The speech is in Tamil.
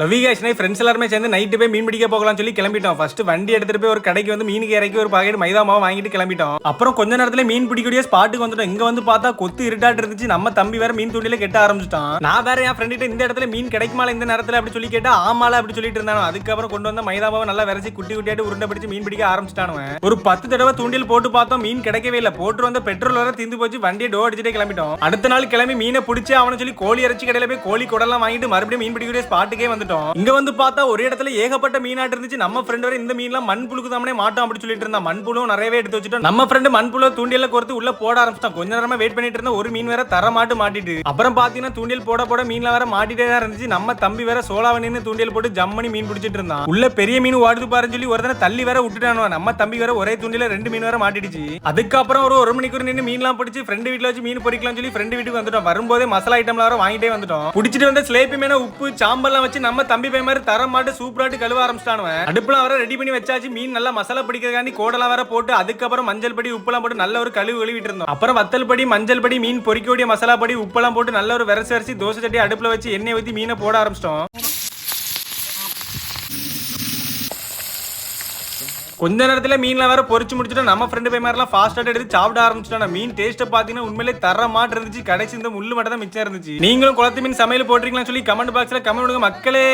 லவி ஃப்ரெண்ட்ஸ் எல்லாருமே சேர்ந்து நைட்டு போய் மீன் பிடிக்க போகலாம்னு சொல்லி கிளம்பிட்டோம். ஃபர்ஸ்ட் வண்டி எடுத்துட்டு போய் ஒரு கடைக்கு வந்து மீனுக்கு இறக்கி ஒரு பாக்கெட் மைதா மாவு வாங்கிட்டு கிளம்பிட்டோம். அப்புறம் கொஞ்ச நேரத்துல மீன் பிடிக்கக்கூடிய ஸ்பாட்டுக்கு வந்துட்டோம். இங்க வந்து பார்த்தா கொத்து இருட்டாட்டு இருந்துச்சு. நம்ம தம்பி வேற மீன் தூண்டில கெட்ட ஆரம்பிச்சிட்டான். நான் வேற என் ஃப்ரெண்ட் இந்த இடத்துல மீன் கிடைக்குமால இந்த நேரத்துல அப்படி சொல்லி கேட்டா ஆமால அப்படி சொல்லிட்டு இருந்தானோ. அதுக்கப்புறம் கொண்டு வந்த மைதா மாவை நல்லா விரைச்சி குட்டி குட்டியாட்டு உருண்டை பிடிச்சு மீன் பிடிக்க ஆரம்பிச்சிட்டானுவன் ஒரு பத்து தடவை தூண்டில் போட்டு பார்த்தோம். மீன் கிடைக்கவே இல்லை. போட்டு வந்த பெட்ரோல் வர தீந்து போச்சு. வண்டியை டோ அடிச்சுட்டே கிளம்பிட்டோம். அடுத்த நாள் கிளம்பி மீனை பிடிச்சி அவனை சொல்லி கோழி இறைச்சி கடையில போய் கோழி குடலாம் வாங்கிட்டு மறுபடியும் மீன் பிடிக்கக்கூடிய ஸ்பாட்டுக்கே வந்து வந்துட்டோம். இங்க வந்து பார்த்தா ஒரு இடத்துல ஏகப்பட்ட மீனாட்டு இருந்துச்சு. நம்ம ஃப்ரெண்ட் வரை இந்த மீன்லாம் மண்புழுக்கு தாமனே மாட்டோம் அப்படி சொல்லிட்டு இருந்தா மண்புழுவும் நிறையவே எடுத்து வச்சுட்டோம். நம்ம ஃப்ரெண்டு மண்புழு தூண்டியல கோர்த்து உள்ள போட ஆரம்பிச்சிட்டான். கொஞ்ச நேரமா வெயிட் பண்ணிட்டு இருந்த ஒரு மீன் வேற தர மாட்டு மாட்டிட்டு. அப்புறம் பாத்தீங்கன்னா தூண்டியல் போட போட மீன்ல வேற மாட்டிட்டே தான் இருந்துச்சு. நம்ம தம்பி வேற சோலாவணின்னு தூண்டியல் போட்டு ஜம்மனி மீன் பிடிச்சிட்டு இருந்தான். உள்ள பெரிய மீன் வாடுது பாருன்னு சொல்லி ஒருத்தனை தள்ளி வேற விட்டுட்டானுவா. நம்ம தம்பி வேற ஒரே தூண்டில ரெண்டு மீன் வேற மாட்டிடுச்சு. அதுக்கப்புறம் ஒரு ஒரு மணிக்கு நின்று மீன்லாம் பிடிச்சி ஃப்ரெண்டு வீட்டுல வச்சு மீன் பொறிக்கலாம் சொல்லி ஃப்ரெண்டு வீட்டுக்கு வந்துட்டோம். வரும்போதே மசாலா ஐட்டம்ல வேற வாங்கிட்டே வந்துட்டோம். பிடிச்சிட்டு வந்த ஸ்லேப்பி மேல உப்பு சாம்பல்லாம் வச்சு நம்ம தம்பி பை மாதிரி தர மாட்டு சூப்பராட்டு கழுவ ஆரம்பிச்சிட்டானுவன் அடுப்புலாம் வர ரெடி பண்ணி வச்சாச்சு. மீன் நல்லா மசாலா பிடிக்கிறதுக்காண்டி கோடலாம் வர போட்டு அதுக்கப்புறம் மஞ்சள் படி உப்புலாம் போட்டு நல்ல ஒரு கழுவு கழுவிட்டு இருந்தோம். அப்புறம் வத்தல் படி மஞ்சள் படி மீன் பொரிக்கக்கூடிய மசாலா படி உப்பெல்லாம் போட்டு நல்ல ஒரு விரசி வரிசி தோசை சட்டி அடுப்புல வச்சு எண்ணெய் ஊற்றி மீனை போட ஆரம்பிச்சிட்டோம். கொஞ்ச நேரத்துல மீன்லாம் வேற பொறிச்சு முடிச்சுட்டு நம்ம ஃப்ரெண்டு போய் மாதிரிலாம் ஃபாஸ்ட்டாக எடுத்து சாப்பிட ஆரம்பிச்சிட்டோம் மீன் டேஸ்ட் பாத்தீங்கன்னா உண்மையிலே தர மாட்டு இருந்துச்சு. கடைசி இந்த முள்ளு மட்டும் தான் மிச்சம் இருந்துச்சு. நீங்களும் குளத்து மீன் சமையல் போட்டிருக்கீங்களான்னு சொல்லி கமெண்ட் பாக்ஸ்ல கமெண்ட் பண்ணுங்க மக்களே.